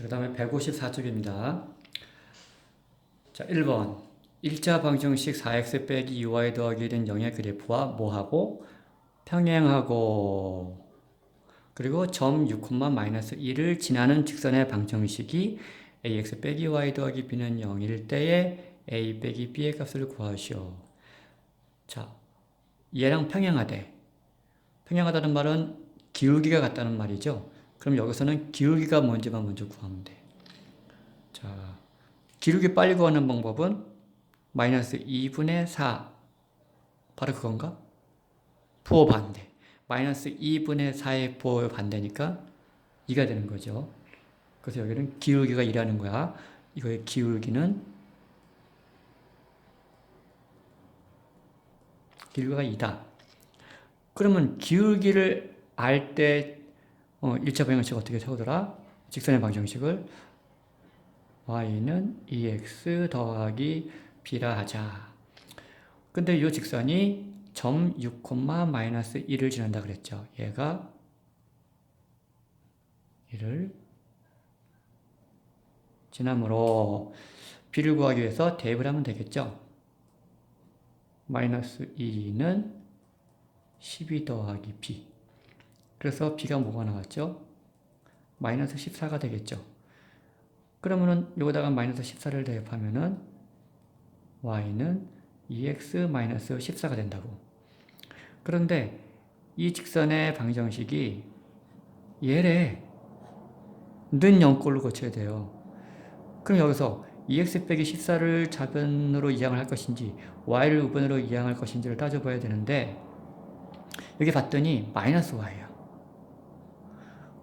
그 다음에 154쪽입니다. 자, 1번. 일자 방정식 4x 빼기 2y 더하기 1은 0의 그래프와 뭐하고 평행하고 그리고 점 6, 마이너스 1을 지나는 직선의 방정식이 ax 빼기 y 더하기 b는 0일 때에 a 빼기 b의 값을 구하시오. 자, 얘랑 평행하대. 평행하다는 말은 기울기가 같다는 말이죠. 그럼 여기서는 기울기가 뭔지만 먼저 구하면 돼. 자, 기울기 빨리 구하는 방법은 마이너스 2분의 4. 바로 그건가? 부호 반대. 마이너스 2분의 4의 부호 반대니까 2가 되는 거죠. 그래서 여기는 기울기가 2라는 거야. 이거의 기울기는 기울기가 2다. 그러면 기울기를 알 때 어, 1차 방정식 어떻게 세우더라? 직선의 방정식을 y는 2x 더하기 b라 하자. 근데 이 직선이 점 6, 마이너스 1을 지난다 그랬죠. 얘가 1을 지나므로 b를 구하기 위해서 대입을 하면 되겠죠. 마이너스 2는 12 더하기 b. 그래서 b가 뭐가 나왔죠? 마이너스 14가 되겠죠. 그러면은 여기다가 마이너스 14를 대입하면은 y는 2x 마이너스 14가 된다고. 그런데 이 직선의 방정식이 얘래 는 0꼴로 고쳐야 돼요. 그럼 여기서 2x 빼기 14를 좌변으로 이항을 할 것인지 y를 우변으로 이항할 것인지를 따져봐야 되는데 여기 봤더니 마이너스 y야.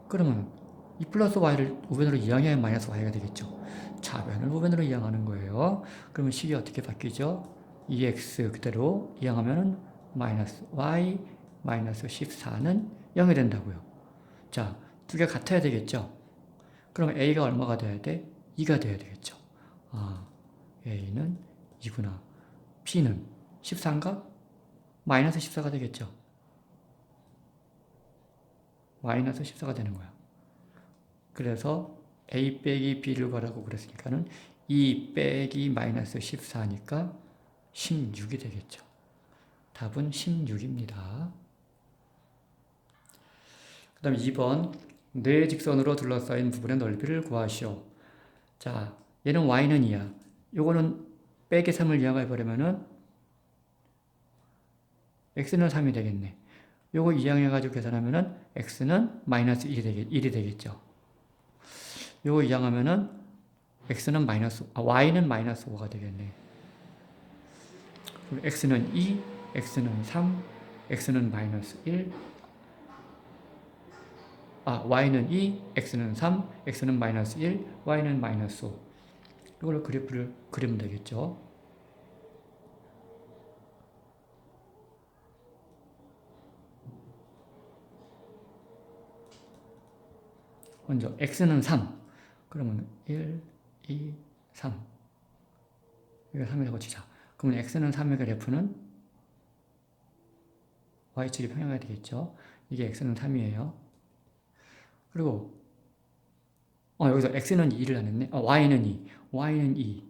그러면 이 플러스 y를 우변으로 이항해야 마이너스 y가 되겠죠. 좌변을 우변으로 이항하는 거예요. 그러면 식이 어떻게 바뀌죠? 2x 그대로 이항하면 마이너스 y 마이너스 14는 0이 된다고요. 자, 두 개 같아야 되겠죠. 그럼 a가 얼마가 돼야 돼? 2가 돼야 되겠죠. 아, a는 2구나. b는 14인가? 마이너스 14가 되겠죠. 마이너스 14가 되는 거야. 그래서 a 빼기 b를 구하라고 그랬으니까는 2 빼기 마이너스 14니까 16이 되겠죠. 답은 16입니다. 그 다음 2번 네 직선으로 둘러싸인 부분의 넓이를 구하시오. 자, 얘는 y는 2야. 요거는 빼기 3을 이항해 버리면은 x는 3이 되겠네. 요거 이항해 가지고 계산하면은 x는 마이너스 1이, 되겠, 1이 되겠죠. 요거 이항하면은 x는 마이너스, 아, y는 마이너스 5가 되겠네. 그럼 x는 2, x는 3, x는 마이너스 1, 아, y는 2, x는 3, x는 마이너스 1, y는 마이너스 5. 이걸로 그래프를 그리면 되겠죠. 먼저 x는 3. 그러면 1, 2, 3. 이거 3이라고 치자. 그러면 x는 3의 그래프는 y축이 평행해야 되겠죠. 이게 x는 3이에요. 그리고 어, 여기서 x는 2를 안 했네. 어, y는 2. y는 2.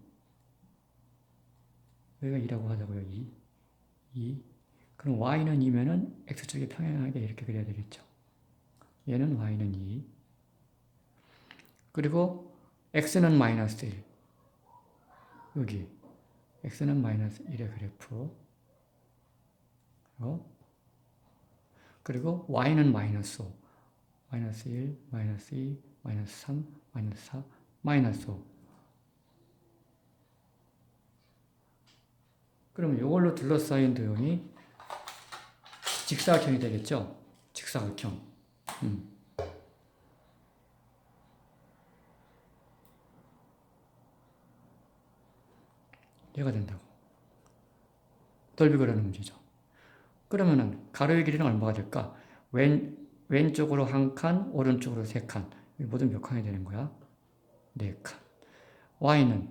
여기가 2라고 하자고요. 2. 2. 그럼 y는 2면은 x축이 평행하게 이렇게 그려야 되겠죠. 얘는 y는 2. 그리고 x는 마이너스 1. 여기 x는 마이너스 1의 그래프. 그리고 y는 마이너스 5. 마이너스 1, 마이너스 2, 마이너스 3, 마이너스 4, 마이너스 5. 그러면 이걸로 둘러싸인 도형이 직사각형이 되겠죠? 직사각형. 음. 얘가 된다고. 넓이 그리는 문제죠. 그러면은 가로의 길이는 얼마가 될까? 왼, 왼쪽으로 한 칸, 오른쪽으로 세 칸. 모두 몇 칸이 되는 거야? 네 칸. y는,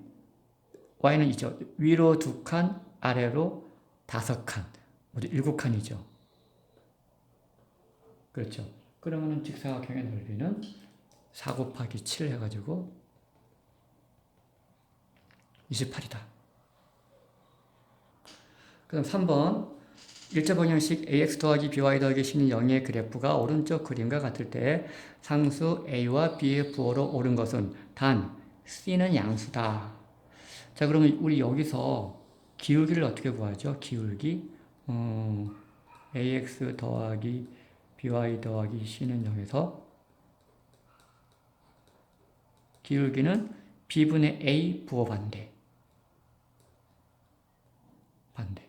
y는 이죠. 위로 두 칸, 아래로 다섯 칸. 모두 일곱 칸이죠. 그렇죠. 그러면은 직사각형의 넓이는 4 곱하기 7 해가지고 28이다. 그 다음 3번 일자 방향식 ax 더하기 by 더하기 c는 0의 그래프가 오른쪽 그림과 같을 때 상수 a와 b의 부호로 옳은 것은 단 c는 양수다. 자 그러면 우리 여기서 기울기를 어떻게 구하죠? 기울기 어, ax 더하기 by 더하기 c는 0에서 기울기는 b분의 a 부호 반대 반대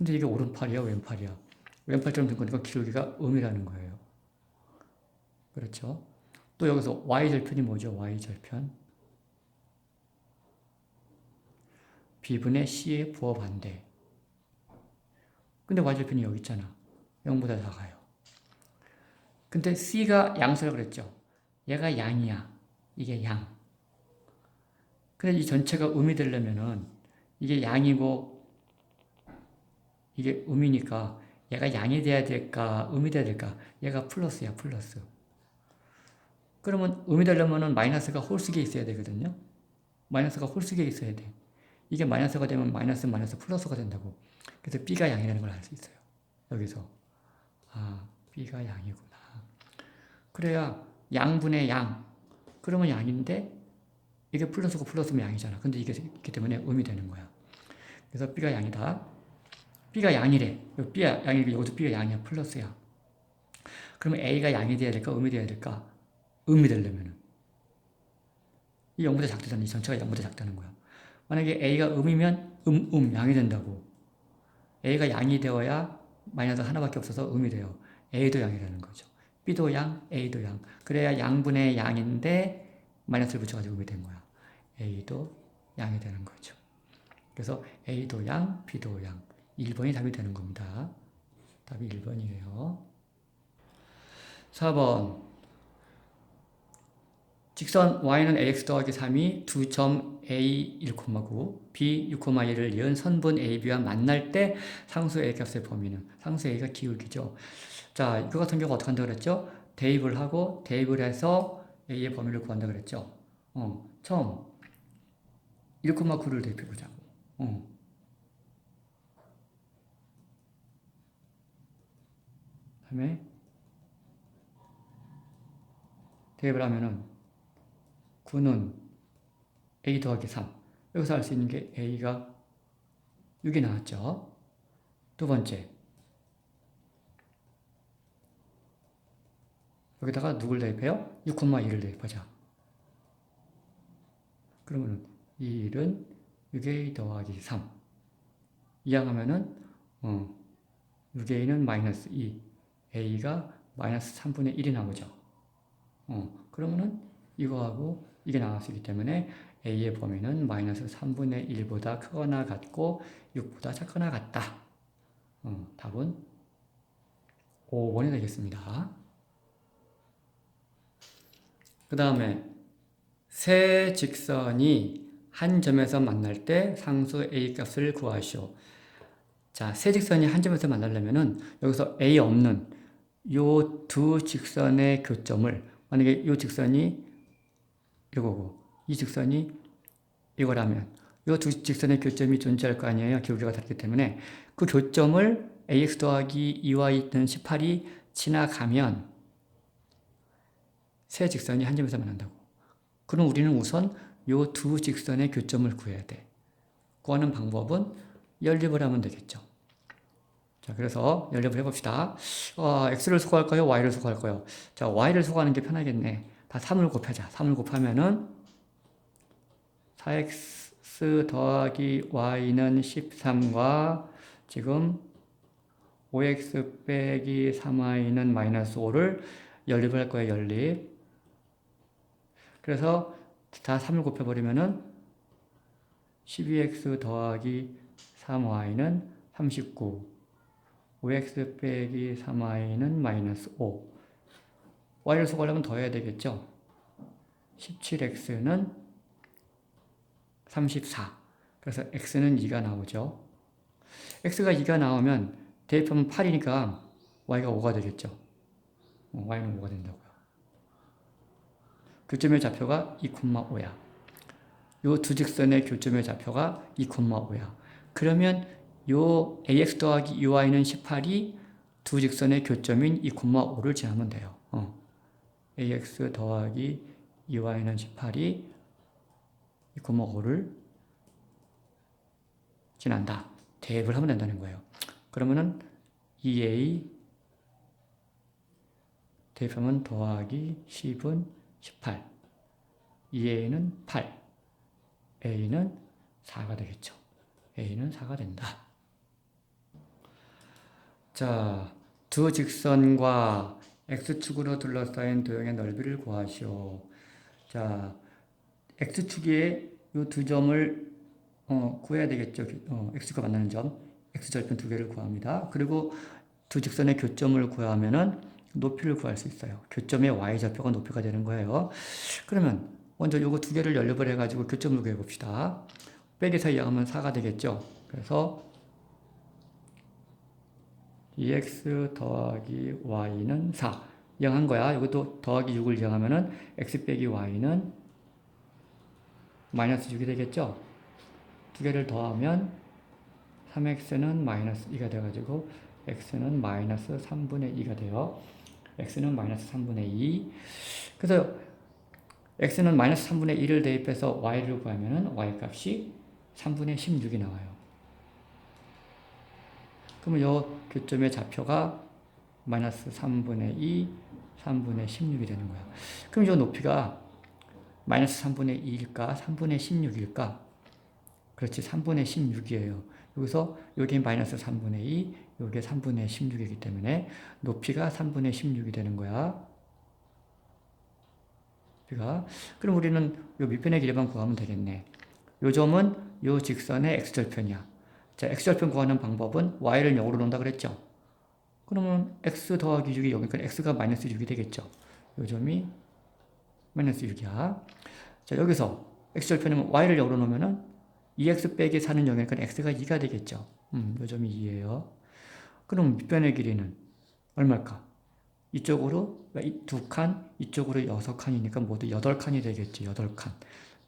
근데 이게 오른팔이야 왼팔이야? 왼팔처럼 된 거니까 기울기가 음이라는 거예요. 그렇죠? 또 여기서 y절편이 뭐죠? y절편. b분의 c의 부호 반대 근데 y절편이 여기 있잖아. 0보다 작아요. 근데 c가 양수라고 그랬죠? 얘가 양이야. 이게 양. 근데 이 전체가 음이 되려면은 이게 양이고 이게 음이니까 얘가 양이 돼야 될까 음이 돼야 될까? 얘가 플러스야 플러스. 그러면 음이 되려면은 마이너스가 홀수기에 있어야 되거든요. 마이너스가 홀수기에 있어야 돼. 이게 마이너스가 되면 마이너스 마이너스 플러스가 된다고. 그래서 b가 양이라는 걸 알 수 있어요. 여기서. 아 b가 양이구나. 그래야 양분의 양. 그러면 양인데 이게 플러스고 플러스면 양이잖아. 근데 이게 있기 때문에 음이 되는 거야. 그래서 b가 양이다 B가 양이래. B가 양이고 이것도 B가 양이야. 플러스야. 그러면 A가 양이 돼야 될까? 음이 돼야 될까? 음이 되려면은. 이 0보다 작다는 이 전체가 0보다 작다는 거야. 만약에 A가 음이면 음, 음, 양이 된다고. A가 양이 되어야 마이너스 하나밖에 없어서 음이 돼요. A도 양이라는 거죠. B도 양, A도 양. 그래야 양분의 양인데 마이너스를 붙여가지고 음이 된 거야. A도 양이 되는 거죠. 그래서 A도 양, B도 양. 1번이 답이 되는 겁니다. 답이 1번이에요. 4번. 직선 y는 ax 더하기 3이 두 점 a 1,9, b 6,1을 이은 선분 ab와 만날 때 상수 a 값의 범위는 상수 a가 기울기죠. 자, 이거 같은 경우 어떻게 한다 그랬죠? 대입을 하고 대입을 해서 a의 범위를 구한다 그랬죠. 어, 처음 1,9를 대입해 보자고. 어. 다음에 대입을 하면은 9는 a 더하기 3 여기서 알 수 있는 게 a가 6이 나왔죠. 두 번째. 여기다가 누굴 대입해요? 6,2를 대입하자. 그러면은 1은 6a 더하기 3 이항하면은 어, 6a는 마이너스 2 a가 마이너스 3분의 1이 나오죠. 어, 그러면은 이거하고 이게 있기 때문에 a의 범위는 마이너스 3분의 1보다 크거나 같고 6보다 작거나 같다. 어, 답은 5번이 되겠습니다. 그 다음에 세 직선이 한 점에서 만날 때 상수 a 값을 구하시오. 자, 세 직선이 한 점에서 만나려면은 여기서 a 없는 요 두 직선의 교점을 만약에 요 직선이 이거고 이 직선이 이거라면 요 두 직선의 교점이 존재할 거 아니에요. 기울기가 다르기 때문에 그 교점을 ax 더하기 2y 있는 18이 지나가면 세 직선이 한 점에서 만난다고. 그럼 우리는 우선 요 두 직선의 교점을 구해야 돼. 구하는 방법은 연립을 하면 되겠죠. 자, 그래서 연립을 해봅시다. 어, x를 수거할까요? y를 수거할까요? 자, y를 수거하는 게 편하겠네. 다 3을 곱하자. 3을 곱하면은 4x 더하기 y는 13과 지금 5x 빼기 3y는 마이너스 5를 연립을 할 거예요, 연립. 그래서 다 3을 곱해버리면은 12x 더하기 3y는 39. 5x 빼기 3y는 마이너스 5. y를 수거하려면 더해야 되겠죠? 17x는 34. 그래서 x는 2가 나오죠. x가 2가 나오면 대입하면 8이니까 y가 5가 되겠죠. 어, y는 5가 된다고요. 교점의 좌표가 2,5야. 요 두 직선의 교점의 좌표가 2,5야. 그러면 요 ax 더하기 uy는 18이 두 직선의 교점인 2,5를 지나면 돼요. 어. ax 더하기 uy는 18이 2,5를 지난다. 대입을 하면 된다는 거예요. 그러면은 2a 대입하면 더하기 10은 18. 2a는 8. a는 4가 되겠죠. a는 4가 된다. 자, 두 직선과 x축으로 둘러싸인 도형의 넓이를 구하시오. 자, x축에 이 두 점을 어, 구해야 되겠죠. 어, x가 만나는 점, x절편 두 개를 구합니다. 그리고 두 직선의 교점을 구하면은 높이를 구할 수 있어요. 교점의 y좌표가 높이가 되는 거예요. 그러면 먼저 요거 두 개를 연립을 해가지고 교점을 구해 봅시다. 빼기서 이항하면 4가 되겠죠. 그래서 dx 더하기 y는 4. 이항한 거야. 이것도 더하기 6을 이항하면은 x 빼기 y는 마이너스 6이 되겠죠. 두 개를 더하면 3x는 마이너스 2가 돼가지고 x는 마이너스 3분의 2가 돼요. x는 마이너스 3분의 2. 그래서 x는 마이너스 3분의 1을 대입해서 y를 구하면 y 값이 3분의 16이 나와요. 그러면 요 교점의 좌표가 마이너스 3분의 2, 3분의 16이 되는 거야. 그럼 요 높이가 마이너스 3분의 2일까? 3분의 16일까? 그렇지, 3분의 16이에요. 여기서 여기 마이너스 3분의 2, 여기 3분의 16이기 때문에 높이가 3분의 16이 되는 거야. 높이가. 그럼 우리는 요 밑변의 길이만 구하면 되겠네. 요 점은 요 직선의 x절편이야. 자, x절편 구하는 방법은 y를 0으로 놓는다 그랬죠? 그러면 x 더하기 6이 0이니까 x가 마이너스 6이 되겠죠? 요 점이 마이너스 6이야. 자, 여기서 x절편이면 y를 0으로 놓으면은 2x 빼기 4는 0이니까 x가 2가 되겠죠. 음, 요 점이 2예요. 그럼 밑변의 길이는 얼마일까? 이쪽으로 두 칸, 이쪽으로 여섯 칸이니까 모두 여덟 칸이 되겠지. 여덟 칸.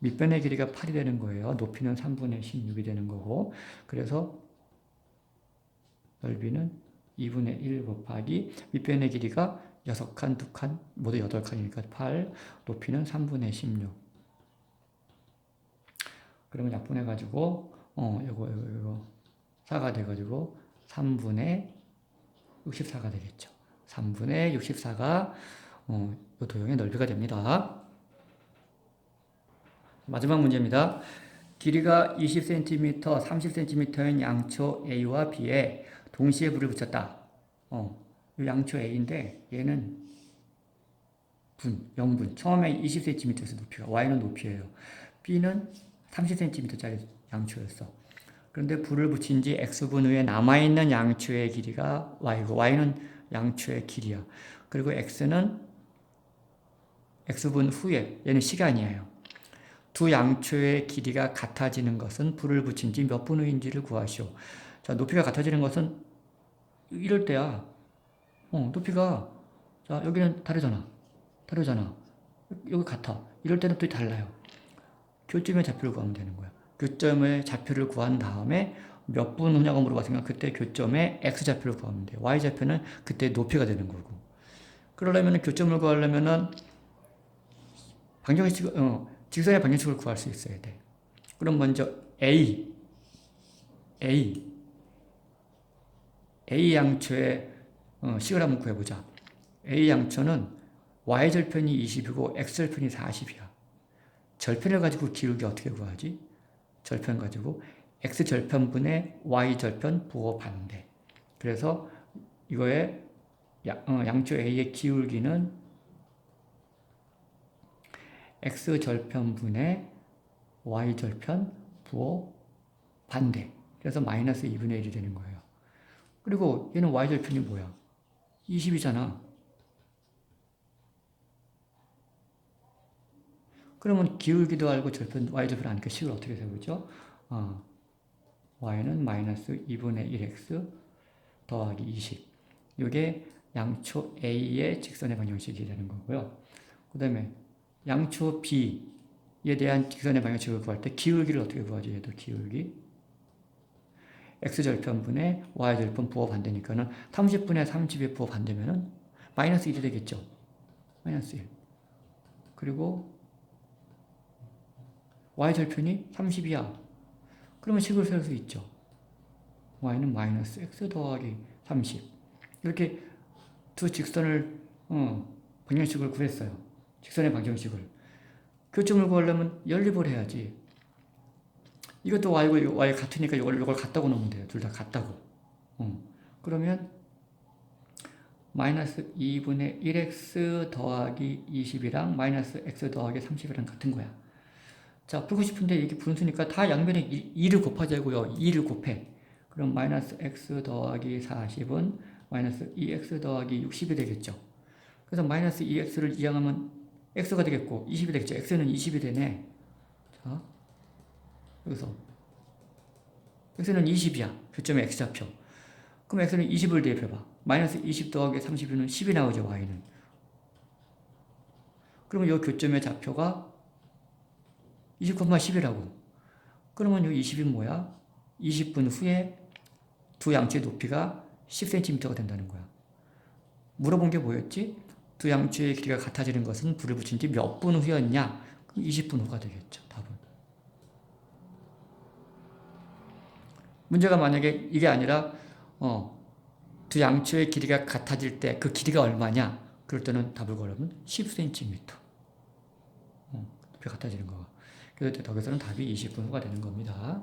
밑변의 길이가 8이 되는 거예요. 높이는 3분의 16이 되는 거고. 그래서 넓이는 2분의 1 곱하기 밑변의 길이가 6칸, 2칸, 모두 8칸이니까 8, 높이는 3분의 16. 그러면 약분해가지고, 어, 요거, 요거, 요거, 4가 돼가지고 3분의 64가 되겠죠. 3분의 64가, 어, 요 도형의 넓이가 됩니다. 마지막 문제입니다. 길이가 20cm, 30cm인 양초 A와 B에 동시에 불을 붙였다. 어, 양초 A인데 얘는 분, 0분. 처음에 20cm였어 높이가. Y는 높이에요. B는 30cm짜리 양초였어. 그런데 불을 붙인 지 X분 후에 남아있는 양초의 길이가 Y고 Y는 양초의 길이야. 그리고 X는 X분 후에 얘는 시간이에요. 두 양초의 길이가 같아지는 것은 불을 붙인 지 몇 분 후인지를 구하시오. 자, 높이가 같아지는 것은 이럴 때야. 어, 높이가 자, 여기는 다르잖아. 다르잖아. 여기 같아. 이럴 때는 또 달라요. 교점의 좌표를 구하면 되는 거야. 교점의 좌표를 구한 다음에 몇 분 후냐고 물어봤으니까 그때 교점의 x좌표를 구하면 돼요. y좌표는 그때 높이가 되는 거고. 그러려면 교점을 구하려면은 방정식, 어, 직선의 방정식을 구할 수 있어야 돼. 그럼 먼저 A, A, A 양초의 어, 식을 한번 구해보자. A 양초는 y절편이 20이고 x절편이 40이야. 절편을 가지고 기울기 어떻게 구하지? 절편 가지고 x절편분의 y절편 부호 반대. 그래서 이거의 어, 양초 A의 기울기는 x절편분의 y절편 부호 반대. 그래서 마이너스 2분의 1이 되는 거예요. 그리고 얘는 y절편이 뭐야? 20이잖아. 그러면 기울기도 알고 절편, y절편 아니까 식을 어떻게 세우죠? 어, y는 마이너스 2분의 1x 더하기 20. 이게 양초 A의 직선의 방정식이 되는 거고요. 그 다음에 양초 B에 대한 직선의 방향식을 구할 때 기울기를 어떻게 구하지? 얘도 기울기. x절편분의 y절편 부호 반대니까는 30분의 30의 부호 반대면은 마이너스 1이 되겠죠. 마이너스 1. 그리고 y절편이 30이야. 그러면 식을 세울 수 있죠. y는 마이너스 x 더하기 30. 이렇게 두 직선을 어, 방정식을 구했어요. 직선의 방정식을. 교점을 구하려면 연립을 해야지. 이것도 y고 y 같으니까 이걸 이걸 같다고 놓으면 돼요. 둘 다 같다고. 어. 그러면 마이너스 2분의 1x 더하기 20이랑 마이너스 x 더하기 30이랑 같은 거야. 자, 풀고 싶은데 이게 분수니까 다 양변에 2를 곱하자고요. 2를 곱해. 그럼 마이너스 x 더하기 40은 마이너스 2x 더하기 60이 되겠죠. 그래서 마이너스 2x를 이항하면 x가 되겠고 20이 되겠죠. x는 20이 되네. 자, 여기서 x는 20이야. 교점의 x좌표. 그럼 x는 20을 대입해봐. 마이너스 20 더하기 30이면 10이 나오죠. y는. 그러면 이 교점의 좌표가 20,10이라고. 그러면 이 20이 뭐야? 20분 후에 두 양초의 높이가 10cm가 된다는 거야. 물어본 게 뭐였지? 두 양초의 길이가 같아지는 것은 불을 붙인 지 몇 분 후였냐? 그럼 20분 후가 되겠죠. 답은. 문제가 만약에 이게 아니라 어, 두 양초의 길이가 같아질 때 그 길이가 얼마냐? 그럴 때는 답을 걸으면 10cm. 어, 같아지는 거가. 그럴 때 덕에서는 답이 20분 후가 되는 겁니다.